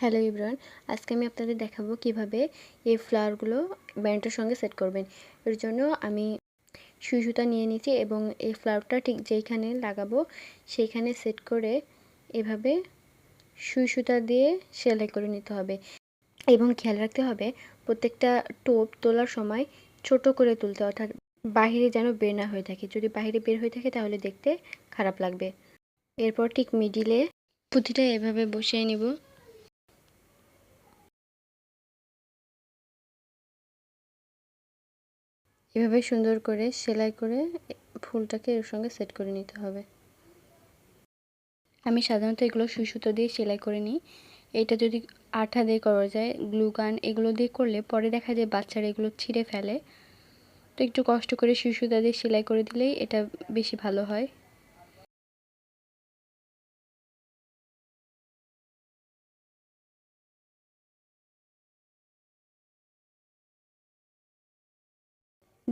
Hello Ibran আজকে আমি আপনাদের দেখাবো কীভাবে এই ফ্লাওয়ারগুলো ব্যান্ডের সঙ্গে সেট করবেন। এর জন্য আমি সুই সুতা নিয়ে নিয়েছি এবং এই ফ্লাওয়ারটা ঠিক যেইখানে লাগাবো, সেইখানে সেট করে এভাবে সুই সুতা দিয়ে সেলাই করে নিতে হবে। এবং খেয়াল রাখতে হবে, প্রত্যেকটা টোপ তোলার সময় ছোট করে তুলতে অর্থাৎ বাহিরে যেন বের না হয়ে থাকে। যদি বাহিরে বের হয়ে থাকে, তাহলে দেখতে খারাপ লাগবে। এরপর ঠিক মিডিলে পুঁতিটা এভাবে বসিয়ে নিব। এভাবে সুন্দর করে সেলাই করে ফুলটাকে এর সঙ্গে সেট করে নিতে হবে। আমি সাধারণত এগুলো সুই সুতো দিয়ে সেলাই করে নিই। এটা যদি আঠা দিয়ে করা যায়, গ্লু গান এগুলো দিয়ে করলে পরে দেখা যায় বাচ্চারা এগুলো ছিঁড়ে ফেলে। তো একটু কষ্ট করে সুই সুতা দিয়ে সেলাই করে দিলেই এটা বেশি ভালো হয়।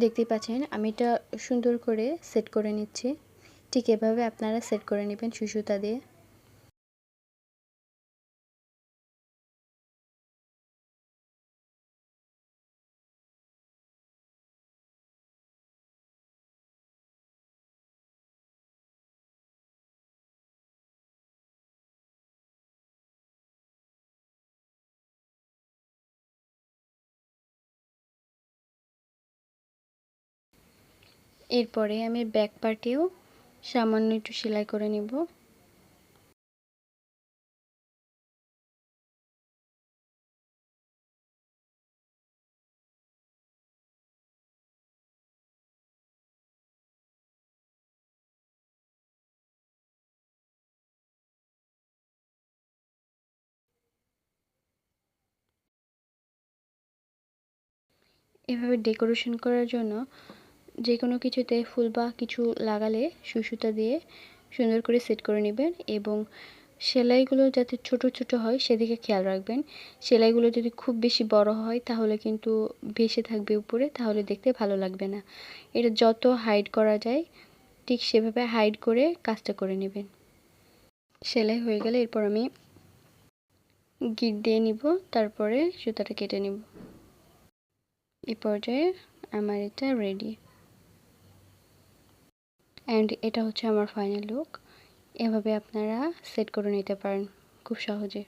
দেখতেই পাচ্ছেন, আমি এটা সুন্দর করে সেট করে নিচ্ছি। ঠিক এভাবে আপনারা সেট করে নেবেন সুসুতা দিয়ে। এরপরে আমি ব্যাক পার্টেও সামান্য একটু সেলাই করে নিব। এভাবে ডেকোরেশন করার জন্য যে কোনো কিছুতে ফুল বা কিছু লাগালে সুসুতা দিয়ে সুন্দর করে সেট করে নেবেন এবং সেলাইগুলো যাতে ছোট ছোট হয় সেদিকে খেয়াল রাখবেন। সেলাইগুলো যদি খুব বেশি বড় হয় তাহলে কিন্তু ভেসে থাকবে উপরে, তাহলে দেখতে ভালো লাগবে না। এটা যত হাইড করা যায়, ঠিক সেভাবে হাইড করে কাজটা করে নেবেন। সেলাই হয়ে গেলে এরপর আমি গিট দিয়ে নিব, তারপরে সুতাটা কেটে নিব। এ পর্যায়ে আমার এটা রেডি অ্যান্ড এটা হচ্ছে আমার ফাইনাল লুক এভাবে আপনারা সেট করে নিতে পারেন খুব সহজে।